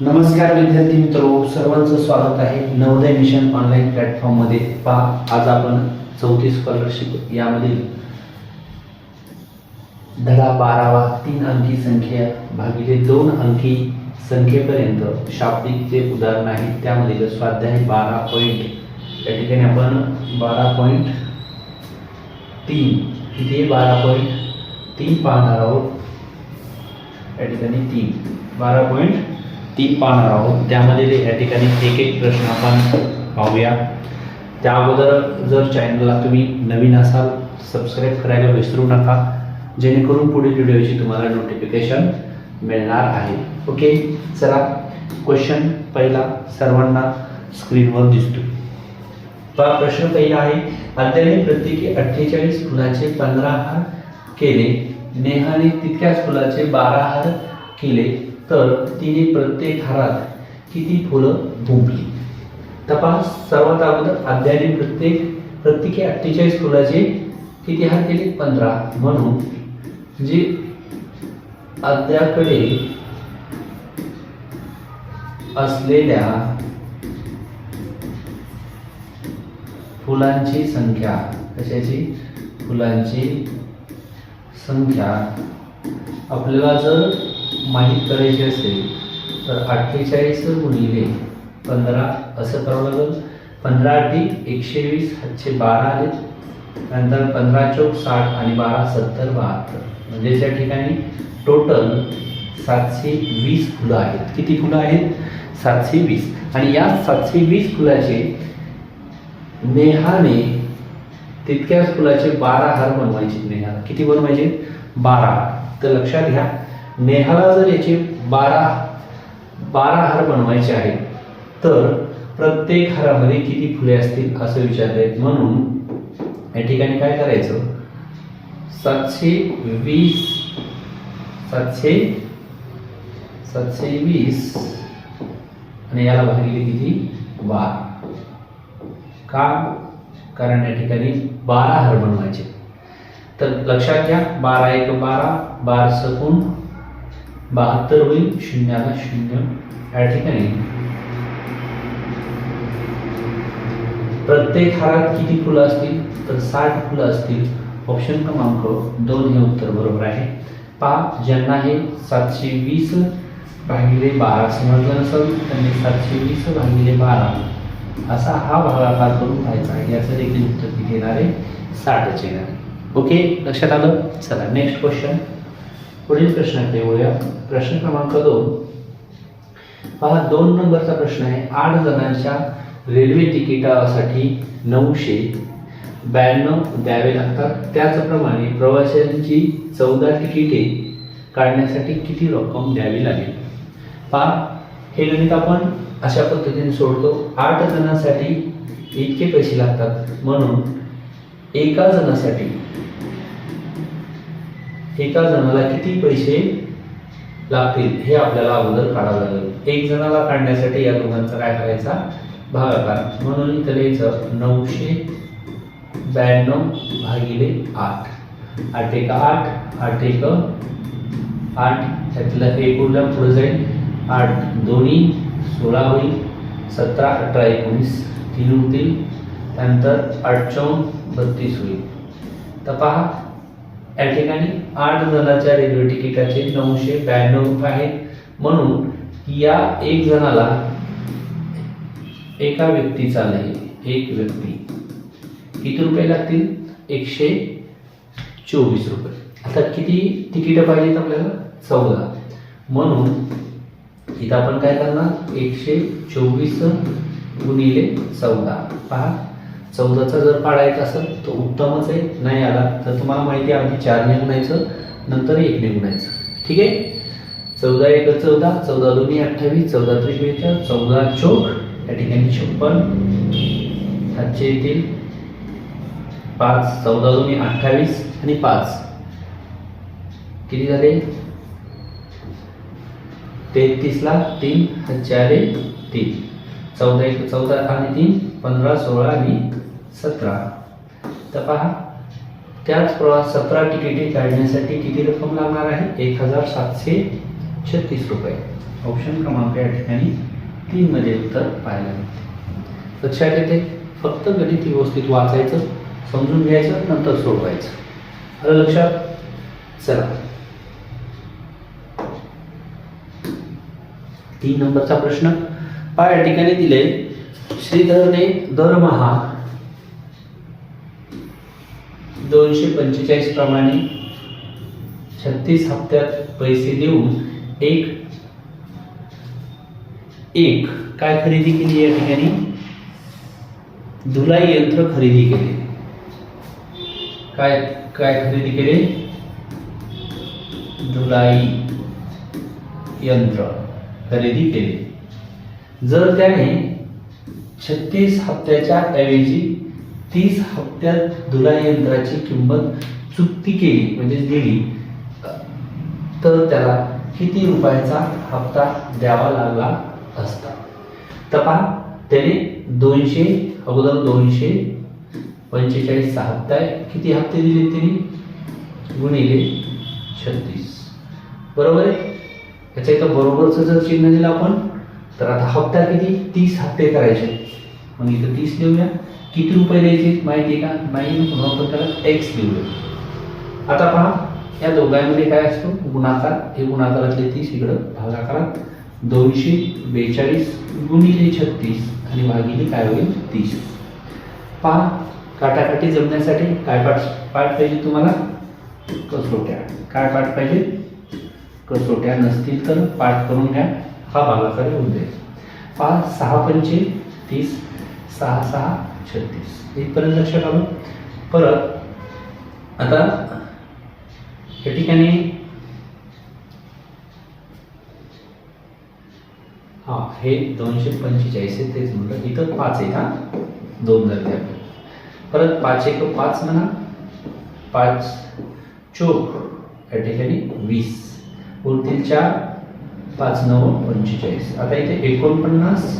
नमस्कार विद्यार्थी मित्र सर्वांचं स्वागत आहे नवोदय मिशन ऑनलाईन प्लॅटफॉर्ममध्ये पहा आज आपण चौथी स्कॉलरशिप यामधील धडा बारावा तीन अंकी संख्या भागिले दोन अंकी संख्येपर्यंत शाब्दिक जे उदाहरण आहे. त्यामधील स्वाध्याय बारा पॉईंट या ठिकाणी आपण बारा पॉईंट तीन. किती बारा पॉईंट तीन पाहणार आहोत. या ठिकाणी तीन. बारा पॉईंट तीन पाहणार आहोत. त्यामध्ये या ठिकाणी एक एक प्रश्न आपण पाहूया. त्या अगोदर जर चॅनलला तुम्ही नवीन असाल सबस्क्राईब करायला विसरू नका. जेणेकरून पुढील व्हिडिओची तुम्हाला नोटिफिकेशन मिळणार आहे. ओके चला क्वेश्चन पहिला सर्वांना स्क्रीनवर दिसतो. पहा प्रश्न पहिला आहे अद्याने प्रत्येकी अठ्ठेचाळीस फुलाचे पंधरा हार केले. नेहाने तितक्याच फुलाचे बारा हार केले. तर तिने प्रत्येक हारात किती फुलं गुंफली तपास सर्वात अगोदर अद्याने प्रत्येक प्रत्येकी अठ्ठेचाळीस फुलाचे किती हार केले पंधरा म्हणून. जे अद्याकडे असलेल्या फुलांची संख्या कशाची? फुलांची संख्या. आपल्याला जर माहीत करायची असेल तर अठ्ठेचाळीस गुणिले पंधरा असं करावं लागेल. पंधरा अठी एकशे वीस हातशे बारा आले नंतर पंधरा चौक साठ आणि बारा सत्तर बहात्तर. म्हणजे त्या ठिकाणी टोटल सातशे वीस फुलं आहेत. किती फुलं आहेत? सातशे वीस. आणि या सातशे वीस फुलाचे नेहाने तितक्याच फुलाचे बारा हार बनवायचे. नेहाला किती बनवायचे? बारा. तर लक्षात घ्या नेहाला जर याचे बारा बारा हार बनवायचे आहेत तर प्रत्येक हारामध्ये किती फुले असतील असं विचारले म्हणून या ठिकाणी काय करायचं? सातशे वीस सातशे सातशे वीस आणि याला भागिले किती? बारा. का? कारण या ठिकाणी बारा हार बनवायचे. तर लक्षात घ्या बारा एक बारा बार सकून बहात्तर होईल शून्याला शून्य. या ठिकाणी प्रत्येक हारात किती फुलं असतील? तर साठ फुलं असतील. ऑप्शन क्रमांक दोन हे उत्तर बरोबर आहे. पहा ज्यांना हे सातशे वीस भागिले बारा समजलं नसेल त्यांनी सातशे वीस भागिले बारा असा हा भागाकार करून पाहायचा आहे. याचं देखील उत्तर किती येणार आहे? साठच येणार ओके लक्षात आलं? चला नेक्स्ट क्वेश्चन पुढील प्रश्नाकडे वळूया. प्रश्न क्रमांक दोन. पहा दोन नंबरचा प्रश्न आहे. आठ जणांच्या रेल्वे तिकिटासाठी नऊशे ब्याण्णव द्यावे लागतात. त्याचप्रमाणे प्रवाशांची चौदा तिकिटे काढण्यासाठी किती रक्कम द्यावी लागेल? पहा हे गणित आपण अशा पद्धतीने सोडतो. आठ जणांसाठी इतके पैसे लागतात. म्हणून एका जणासाठी एका जणाला किती पैसे लागतील हे आपल्याला अगोदर काढावं लागेल. एक जणाला काढण्यासाठी या दोघांचा काय करायचा? भागाकार म्हणून इथं लिहायचं नऊशे ब्याण्णव भागिले आठ. आठ एक आठ आठ एक आठ. त्यातलं एक उरल्या पुढे जाईल. आठ दोन्ही सोळा होईल. सतरा अठरा एकोणीस. तीन होतील. त्यानंतर आठ बत्तीस होईल. तर पहा या ठिकाणी आठ जणाच्या रेल्वे तिकिटाचे नऊशे ब्याण्णव रुपये आहेत. म्हणून या एक जणाला एका व्यक्तीचा नाही एक व्यक्ती. किती रुपये लागतील? एकशे चोवीस रुपये. आता किती तिकीटं पाहिजेत आपल्याला? चौदा. म्हणून इथं आपण काय करणार? एकशे चोवीस गुणिले चौदा. पहा. चौदाचा जर पाडायचा असेल तर उत्तमच आहे. नाही आला तर तुम्हाला माहिती आहे आधी चार निघणायचं नंतर एक निघणायचं ठीक आहे? चौदा एक चौदा. चौदा दोन्ही अठ्ठावीस चौदा त्रिक चौदा चौक. या ठिकाणी छप्पन. सातशे येतील. पाच. चौदा दोन्ही अठ्ठावीस आणि पाच. किती झाले? तेहतीसला तीन चारे तीन. चौदा एक चौदा आणि तीन पंधरा सोळा आणि सतरा. तर पहा त्याच प्रवास सतरा तिकिटे काढण्यासाठी किती रक्कम लागणार आहे? एक हजार सातशे छत्तीस रुपये. ऑप्शन क्रमांक या ठिकाणी तीनमध्ये उत्तर पाहायला मिळते. लक्षात येते फक्त गणित व्यवस्थित वाचायचं समजून घ्यायचं नंतर सोडवायचं. आलं लक्षात? चला. तीन नंबरचा प्रश्न. पहा या ठिकाणी दिले श्रीधरने दरमहा दोनशे पंचेचाळीस प्रमाणे छत्तीस हप्त्यात पैसे देऊन एक एक. काय खरेदी केली या ठिकाणी? धुलाई यंत्र खरेदी केले. काय काय खरेदी केले? धुलाई यंत्र खरेदी केले. जर त्याने छत्तीस हप्त्याच्या ऐवजी तीस हप्त्यात धुलाई यंत्राची किंमत चुकती केली म्हणजे दिली. तर त्याला किती रुपयाचा हप्ता द्यावा लागला असता? तपा त्याने दोनशे अगोदर दोनशे पंचेचाळीसचा हप्ता आहे. किती हप्ते दिले त्यांनी गुणिले छत्तीस. बरोबर आहे? याच्या इथं बरोबरचं जर चिन्ह दिलं आपण तर आता हप्ता किती? तीस हप्ते करायचे. मग इथं तीस लिहूया किती रुपये द्यायचे माहिती आहे का? नाही म्हणून त्याला एक्स लिहूया आता पहा या दोघांमध्ये काय असतो? गुणाकार. हे गुणाकारातले तीस इकडं भागाकारात दोनशे बेचाळीस गुणिले छत्तीस आणि भागिले काय होईल? तीस. पहा काटाकाटी जमण्यासाठी काय पाठ पाठ पाहिजे तुम्हाला? कसोट्या. काय पाठ पाहिजे? कसोट्या नसतील तर पाठ करून घ्या. हा भागाकार होऊन जाईल. पहा सहा पंचे तीस सहा सहा छत्तीस. इथपर्यंत लक्षात आलं परत आता या ठिकाणी हा हे दोनशे पंचेचाळीस आहे तेच म्हटलं. इथं पाच आहे हा. दोन झाले आपले. परत पाच एक पाच म्हणा. पाच चोक या ठिकाणी वीस. उरतील चार पाच नऊ पंचेचाळीस. आता इथे एकोणपन्नास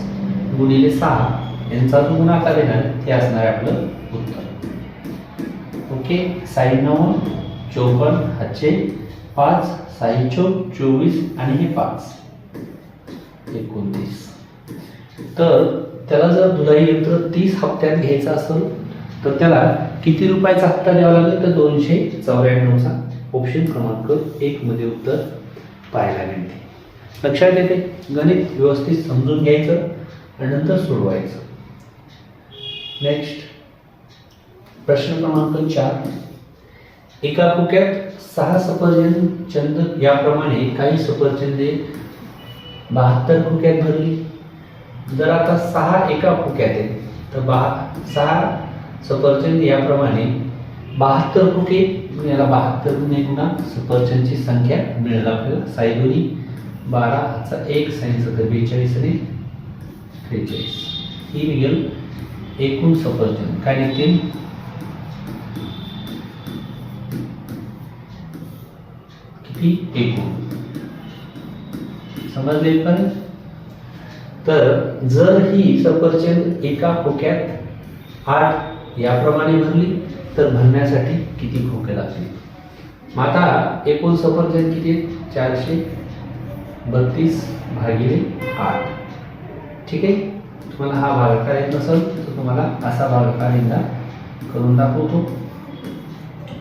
गुणिले सहा. यांचा जो गुणाकार येणार ते असणार आहे आपलं उत्तर. ओके साई नऊ चोपन्न हातचे पाच साई चौक चोवीस आणि हे पाच. एकोणतीस. तर त्याला जर दुधाई यंत्र तीस हप्त्यात घ्यायचं असेल तर त्याला किती रुपयाचा हप्ता द्यावा लागेल? तर दोनशे चौऱ्याण्णवचा. ऑप्शन क्रमांक एक मध्ये उत्तर पाहायला मिळते. लक्षात येते? गणित व्यवस्थित समजून घ्यायचं आणि नंतर सोडवायचं. नेक्स्ट प्रश्न क्रमांक चार. एका खोक्यात सहा सफरचंद चंद याप्रमाणे काही सफरचंदे बहात्तर खोक्यात भरली. जर आता सहा एका खोक्यात आहेत तर बहा सहा सफरचंद याप्रमाणे बहात्तर खोके याला बहात्तर गुणे गुणा सफरचंदची संख्या मिळेल आपल्याला. साईदोनी बारा हाचा एक साईनचं तर बेचाळीस आणि त्रेचाळीस. ही निघेल. एकूण सफरचंद. काय निघतील? किती? एकूण. समजले पण? तर जर ही सफरचंद एका खोक्यात आठ याप्रमाणे भरली तर भरण्यासाठी किती खोके लागतील? माता आता एकूण सफरचंद किती चारशे बत्तीस भागिले आठ. ठीक आहे? तुम्हाला हा भाग येत असेल तुम्हाला असा भागाकार एकदा करून दाखवतो.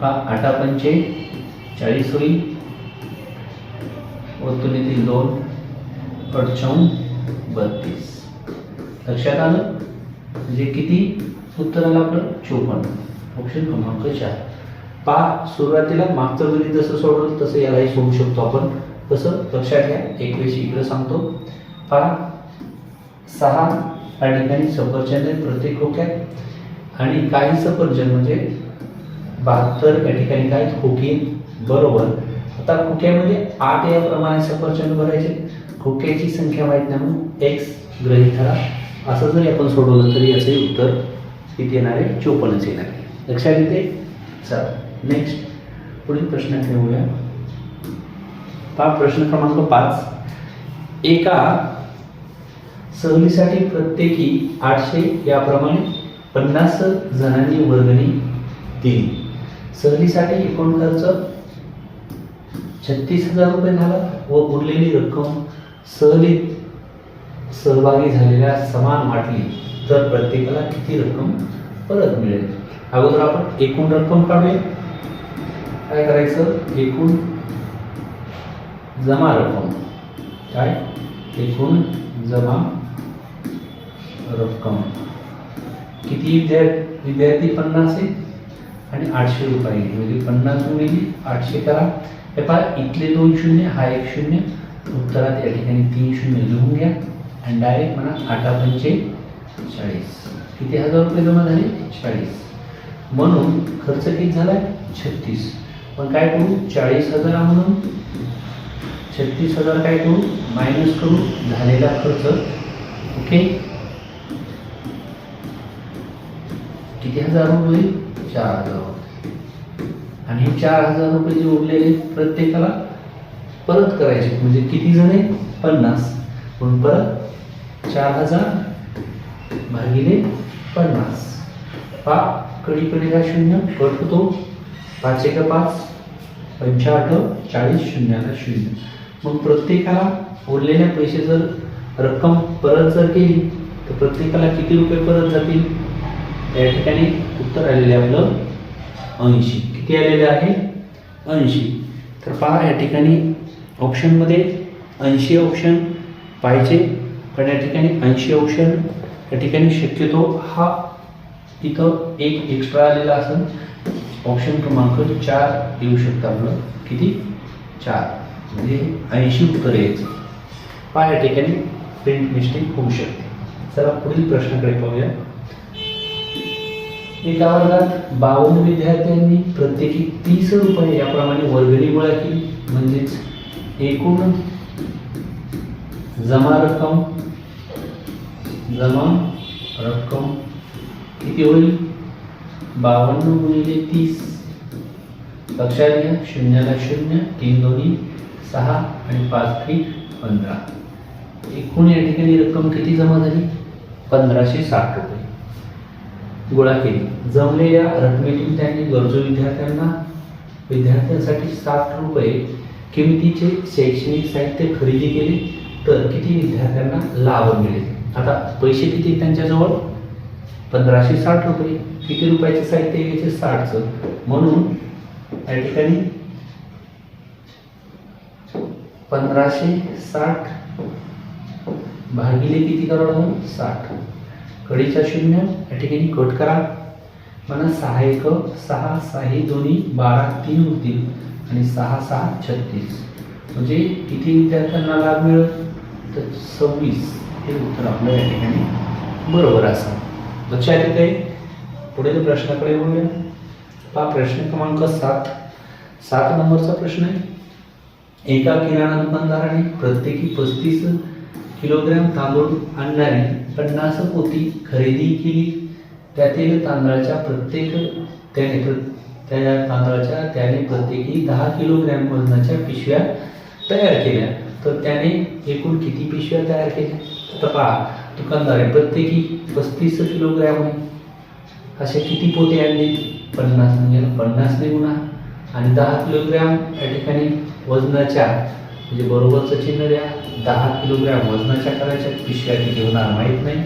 हा आठा पंचे चाळीस होईल. वतुलीतील दोन अडचण बत्तीस. लक्षात आलं? म्हणजे किती? उत्तर आलं आपलं? चोपन्न. ऑप्शन क्रमांक चार. पहा सुरुवातीला मागचं गणित जसं सोडवलं तसं यालाही सोडू शकतो आपण. कसं लक्षात घ्या. एकवीस इकडं सांगतो. पहा सहा या ठिकाणी सफरचंद आहेत प्रत्येक खोक्यात. आणि काही सफरचंद म्हणजे बहात्तर या ठिकाणी काय? खोके. बरोबर. आता खोक्यामध्ये आठ याप्रमाणे सफरचंद भरायचे. खोक्याची संख्या माहीत नाही म्हणून एक्स ग्रहित धरा. असं जरी आपण सोडवलं तरी असे उत्तर किती येणार आहे? चोपन्नच येणार आहे. लक्षात येते? चला नेक्स्ट पुढील प्रश्न ठेवूया पहा प्रश्न क्रमांक पाच. एका सहलीसाठी प्रत्येकी आठशे याप्रमाणे पन्नास जणांनी वर्गणी दिली. सहलीसाठी एकूण खर्च छत्तीस हजार रुपये झाला व उरलेली रक्कम सहलीत सहभागी झालेल्या समान वाटली तर प्रत्येकाला किती रक्कम परत मिळेल? अगोदर आपण एकूण रक्कम काढूया. काय करायचं? एकूण जमा रक्कम. काय? एकूण जमा रक्कम. किती विद्यार्थी विद्यार्थी पन्नास आहे आणि आठशे रुपये. म्हणजे पन्नास गुणिले आठशे करा. हे पहा इथले दोन शून्य हा एक शून्य. उत्तरात या ठिकाणी तीन शून्य लिहून घ्या. आणि डायरेक्ट म्हणा आठा पंचे चाळीस. किती हजार रुपये जमा झाले? चाळीस. म्हणून खर्च किती झालाय? छत्तीस. पण काय करू? चाळीस हजार म्हणून छत्तीस हजार काय करू? मायनस करू. झालेला खर्च. ओके किती हजार रुपये? चार हजार आणि चार हजार रुपये जे उरलेले प्रत्येकाला परत करायचे म्हणजे किती जण आहे पन्नास. म्हणून परत चार हजार भागिले पन्नास. पा कडीकडे शून्य? कट होतो. पाच एक पाच. पंचाहठ चाळीस शून्याला शून्य. मग प्रत्येकाला उरलेल्या पैसे जर रक्कम परत जर केली तर प्रत्येकाला किती रुपये परत जातील? या ठिकाणी उत्तर आलेले आपलं ऐंशी. किती आलेले आहे? ऐंशी. तर पहा या ठिकाणी ऑप्शनमध्ये ऐंशी ऑप्शन पाहिजे पण या ठिकाणी ऐंशी ऑप्शन या ठिकाणी शक्यतो हा इथं एक एक्स्ट्रा आलेला असेल. ऑप्शन क्रमांक चार येऊ शकता आपलं. किती? चार. म्हणजे ऐंशी उत्तर यायचं. पहा या ठिकाणी प्रिंट मिस्टेक होऊ शकते. चला पुढील प्रश्नाकडे पाहूया. एका वर्गात बावन्न विद्यार्थ्यांनी प्रत्येकी तीस रुपये याप्रमाणे वर्गणी गोळा केली. म्हणजेच एकूण जमा रक्कम जमा रक्कम किती होईल? बावन्न गुणिले तीस. लक्षात घ्या शून्याला शून्य तीन दोन्ही सहा आणि पाच थ्री पंधरा. एकूण या ठिकाणी रक्कम किती जमा झाली? पंधराशे साठ रुपये. गोळा केली. जमलेल्या रकमेतून त्यांनी गरजू विद्यार्थ्यांना विद्यार्थ्यांसाठी साठ रुपये किमतीचे शैक्षणिक साहित्य खरेदी केले तर किती विद्यार्थ्यांना लाभ मिळेल? आता पैसे किती त्यांच्याजवळ? पंधराशे साठ रुपये. किती रुपयाचे साहित्य घ्यायचे? साठचं. म्हणून या ठिकाणी पंधराशे साठ भागिले किती करावं साठ. कडीचा शून्य या ठिकाणी कट करा. मला सहा एक सहा सहा दोन्ही बारा तीन होतील आणि सहा सहा छत्तीस. म्हणजे किती विद्यार्थ्यांना लाभ मिळेल? तर सव्वीस हे उत्तर आपलं या ठिकाणी बरोबर असं लक्षात येत आहे पुढील प्रश्नाकडे वळूया. पहा प्रश्न क्रमांक सात. सात नंबरचा प्रश्न आहे. एका किराणा दुकानदाराने प्रत्येकी पस्तीस किलोग्रॅम तांदूळ आणणारी पन्नास पोती खरेदी केली. त्यातील तांदळाच्या प्रत्येक त्याने प्र त्या तांदळाच्या त्याने प्रत्येकी दहा किलोग्रॅम वजनाच्या पिशव्या तयार केल्या. तर त्याने एकूण किती पिशव्या तयार केल्या? तर पहा दुकानदार आहे प्रत्येकी पस्तीस किलोग्रॅम आहे. असे किती पोते आणले? पन्नास म्हणजे पन्नास ने गुणा. आणि दहा किलोग्रॅम या ठिकाणी वजनाच्या म्हणजे बरोबरचं चिन्ह द्या दहा किलोग्रॅम वजनाच्या करायच्या पिशव्या किती होणार माहीत नाही.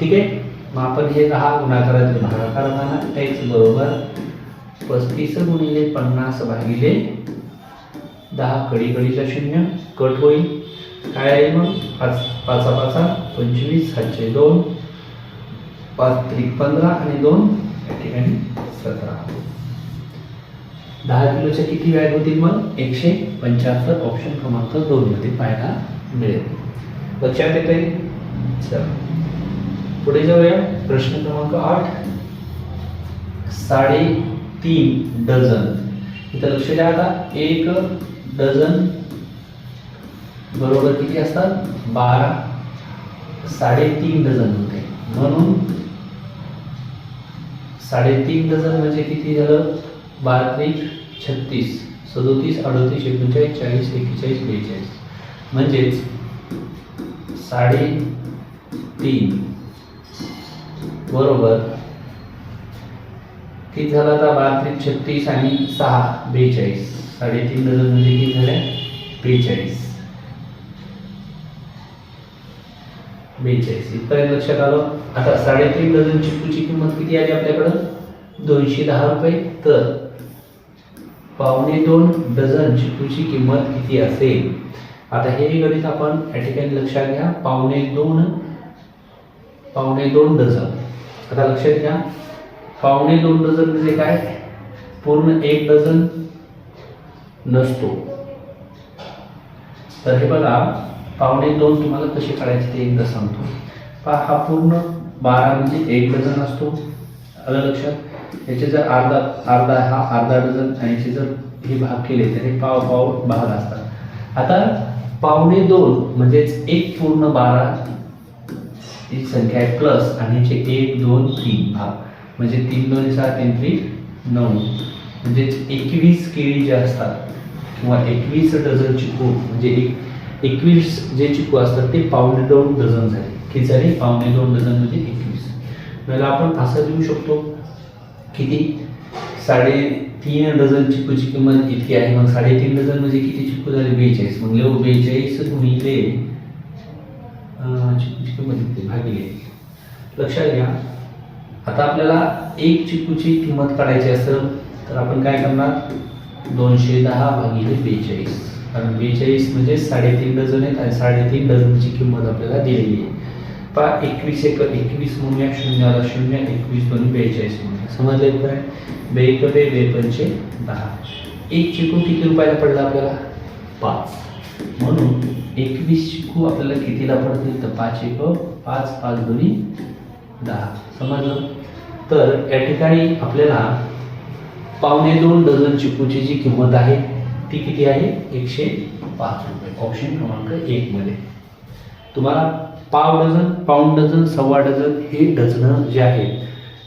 ठीक आहे? मग आपण हे दहा गुणाकारातील भागाकार म्हणा एक्स बरोबर. पस्तीस गुणिले पन्नास भागिले दहा कडी कडीचा शून्य कट होईल. काय आहे मग? पाच पाचा पाचा पंचवीस सातशे दोन पाच त्रिक पंधरा आणि दोन या ठिकाणी सतरा. दहा किलोच्या किती व्याज होतील मग? एकशे पंच्याहत्तर ऑप्शन क्रमांक दोन मध्ये पाहायला मिळेल. लक्षात येत आहे चला. पुढे जाऊया. प्रश्न क्रमांक आठ. साडेतीन डझन. इथं लक्ष द्या आता. एक डझन बरोबर किती असतात? बारा. साडेतीन डझन होते. म्हणून साडेतीन डझन म्हणजे किती झालं? बारा त्रिक छत्तीस सदोतीस अडोतीस एकोणचाळीस चाळीस एक्केचाळीस बेचाळीस. म्हणजेच साडे तीन. बरोबर. किती झालं आता? बारा त्रिक छत्तीस आणि सहा बेचाळीस. साडेतीन डझन म्हणजे किती झाल्या बेचाळीस. बेचाळीस. इथपर्यंत लक्षात आलो? आता साडेतीन डझन चिकूची किंमत किती आली आपल्याकडं? दोनशे दहा रुपये. तर पावणे दोन डझन चिकूची किंमत किती असेल? आता हे गणित आपण या ठिकाणी लक्षात घ्या. पावणे दोन पावणे दोन डझन. आता लक्षात घ्या. पावणे दोन डझन म्हणजे काय? पूर्ण एक डझन नसतो. तर हे बघा पावणे दोन तुम्हाला कसे काढायचे ते एकदा सांगतो. पहा हा पूर्ण बारा म्हणजे एक डझन असतो. आलं लक्षात? याचे जर अर्धा अर्धा हा अर्धा डझन आणि याचे जर हे भाग केले तर हे पाव पाव भाग असतात. आता पावणे दोन म्हणजेच एक पूर्ण बारा ही संख्या आहे प्लस आणि याचे एक दोन तीन भाग. म्हणजे तीन दोन सहा तीन त्रिक नऊ. म्हणजेच एकवीस केळी जे असतात किंवा एकवीस डझन चिकू म्हणजे एक एकवीस जे चिकू असतात ते पावणे दोन डझन झाले. किती झाले? पावणे दोन डझन म्हणजे एकवीस. म्हणजे आपण असं लिहू शकतो किती? साडेतीन डझन चिकूची किंमत इतकी आहे. मग साडेतीन डझन म्हणजे किती चिकू झाले? बेचाळीस. मग लिहू बेचाळीस गुणिले चिकूची किंमत इतकी भागिले लक्षात घ्या. आता आपल्याला एक चिकूची किंमत काढायची असेल तर आपण काय करणार? दोनशे दहा भागिले बेचाळीस. कारण बेचाळीस म्हणजे साडेतीन डझन आहेत आणि साडेतीन डझनची किंमत आपल्याला दिलेली आहे. पा एकवीस एक एकवीस म्हणूया शून्याला शून्य एकवीस दोन बेचाळीस म्हणूया समजलं काय बे एक बे बे पंचे दहा. एक चिकू किती रुपयाला पडला आपल्याला? पाच. म्हणून एकवीस चिकू आपल्याला कितीला पडतील? तर पाच एक पाच पाच दोन्ही दहा. समजलं? तर या ठिकाणी आपल्याला पावणे दोन डझन चिकूची जी किंमत आहे ती किती आहे? एकशे पाच रुपये. ऑप्शन क्रमांक एकमध्ये तुम्हाला पाव डझन पाऊण डझन सव्वा डझन हे डझनं जे आहेत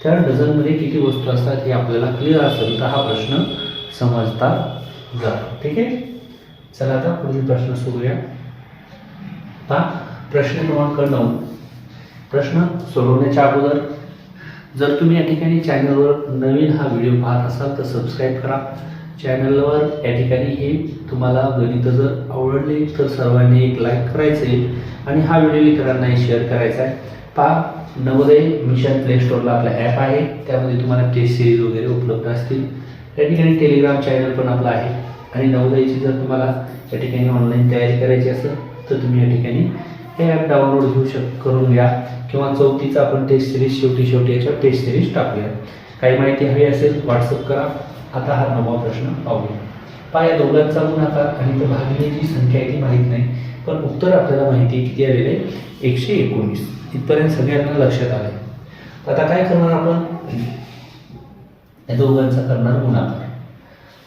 त्या डझनमध्ये किती वस्तू असतात हे आपल्याला क्लिअर असेल तर हा प्रश्न समजता जातो ठीक आहे? चला आता पुढील प्रश्न सोडूया. पहा प्रश्न क्रमांक नऊ. प्रश्न सोडवण्याच्या अगोदर जर तुम्ही या ठिकाणी चॅनलवर नवीन हा व्हिडिओ पाहत असाल तर सबस्क्राईब करा. चॅनलवर या ठिकाणी हे तुम्हाला गणित जर आवडले तर सर्वांनी एक लाईक करायचे. आणि हा व्हिडिओ इतरांनाही शेअर करायचा आहे. पहा नवोदय मिशन प्ले स्टोअरला आपला ॲप आहे. त्यामध्ये तुम्हाला टेस्ट सिरीज वगैरे उपलब्ध असतील. या ठिकाणी टेलिग्राम चॅनल पण आपला आहे. आणि नवोदयची जर तुम्हाला या ठिकाणी ऑनलाईन तयारी करायची असेल तर तुम्ही या ठिकाणी हे ॲप डाउनलोड घेऊ शक करून घ्या. किंवा चौथीचा आपण टेस्ट सिरीज शेवटी शेवटी याच्यावर टेस्ट सिरीज टाकूया. काही माहिती हवी असेल व्हॉट्सअप करा. आता हा नवा प्रश्न पाहूया. पहा या दोघांचा गुणाकार आणि त्या भागिले संख्या आहे ती माहीत नाही. पण उत्तर आपल्याला माहिती किती आलेले आहे? एकशे एकोणीस. इथपर्यंत सगळ्यांना लक्षात आले आता काय करणार आपण? या दोघांचा करणार गुणाकार.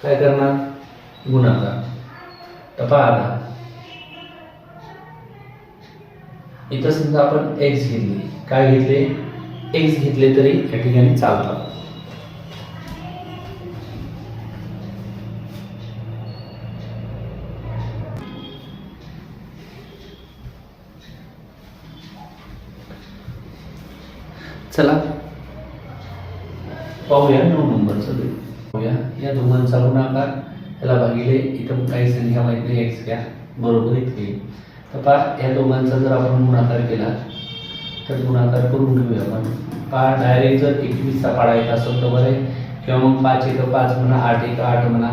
काय करणार? गुणाकार. टपा आला इथं समजा आपण एक्स घेतले. काय घेतले? एक्स घेतले तरी या ठिकाणी चालतात चला. पाहूया नऊ नंबरचं बिल पाहूया. या दोघांचा गुणाकार याला भागिले. इथं काही संख्या माहिती एक्स घ्या. बरोबर इतके तर पहा या दोघांचा जर आपण गुणाकार केला तर गुणाकार करून घेऊया आपण. पहा डायरेक्ट जर एकवीसचा पाडायचा असेल तर बरं आहे. किंवा मग पाच एक पाच म्हणा आठ एक आठ म्हणा.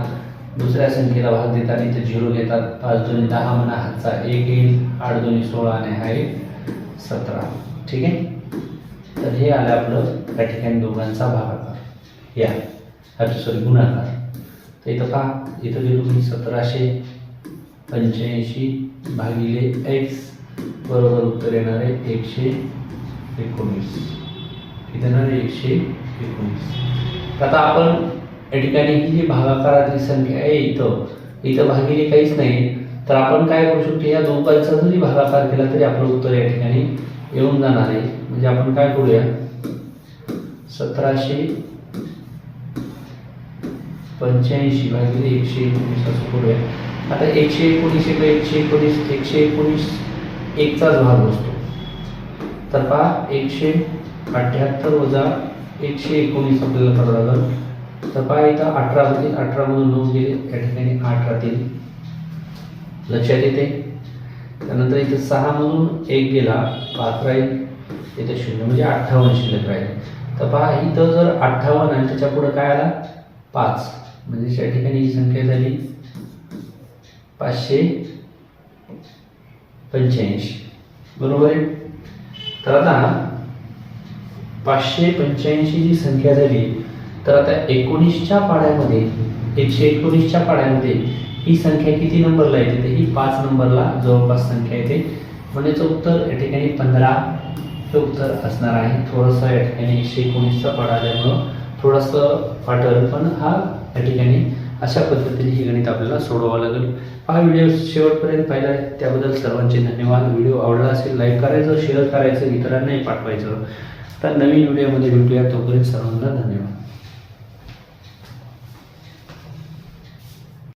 दुसऱ्या संख्येला भाग देतात इथे झिरो घेतात. पाच दोन्ही दहा म्हणा हातचा एक येईल. आठ दोन्ही सोळा आणि हा एक सतरा. ठीक आहे? तर हे आलं आपलं या ठिकाणी दोघांचा भागाकार. या अच्छा सॉरी गुणाकार. तर इथं पहा इथं जे तुम्ही सतराशे पंच्याऐंशी भागिले एक्स बरोबर उत्तर येणार आहे एकशे एकोणीस. इथे येणार आहे एकशे एकोणीस. आता आपण या ठिकाणी ही जी भागाकारातली संख्या आहे इथं इथं भागिले काहीच नाही. तर आपण काय करू शकतो? या दोघांचा जरी भागाकार केला तरी आपलं उत्तर या ठिकाणी येऊन जाणार आहे. म्हणजे आपण काय करूया? सतराशे पंच्याऐंशी भागिले एकशे एकोणीस असं करूया. आता एकशे एकोणीस इकडे एकशे एकोणीस एकशे एकोणीस एकचाच भाग असतो. तर पहा एकशे अठ्ठ्याहत्तर वजा एकशे एकोणीस आपल्याला करावं लागेल. तर पहा इथं अठरा होतील. अठरामधून नऊ गेले. या ठिकाणी आठ राहतील. लक्षात येते? त्यानंतर इथं सहामधून एक गेला. पाच राहील. इथे शून्य म्हणजे अठ्ठावन्न शिल्लक राहील. तर पहा इथं जर अठ्ठावन्न आणि त्याच्या पुढं काय आला? पाच. म्हणजे त्या ठिकाणी ही संख्या झाली पाचशे पंच्याऐंशी. बरोबर आहे? तर आता पाचशे पंच्याऐंशी जी संख्या झाली तर आता एकोणीसच्या पाड्यामध्ये एकशे एकोणीसच्या पाड्यामध्ये ही संख्या किती नंबरला येते? तर ही पाच नंबरला जवळपास संख्या येते. म्हणजेच उत्तर या ठिकाणी पंधरा हे उत्तर असणार आहे. थोडंसं या ठिकाणी एकशे एकोणीसचा पाठ आल्यामुळं थोडंसं वाटेल पण हा या ठिकाणी अशा पद्धतीने हे गणित आपल्याला सोडवावं लागेल. हा व्हिडिओ शेवटपर्यंत पाहिला आहे त्याबद्दल सर्वांचे धन्यवाद. व्हिडिओ आवडला असेल लाईक करायचं शेअर करायचं इतरांनाही पाठवायचं. तर नवीन व्हिडिओमध्ये भेटूया तोपर्यंत सर्वांना धन्यवाद.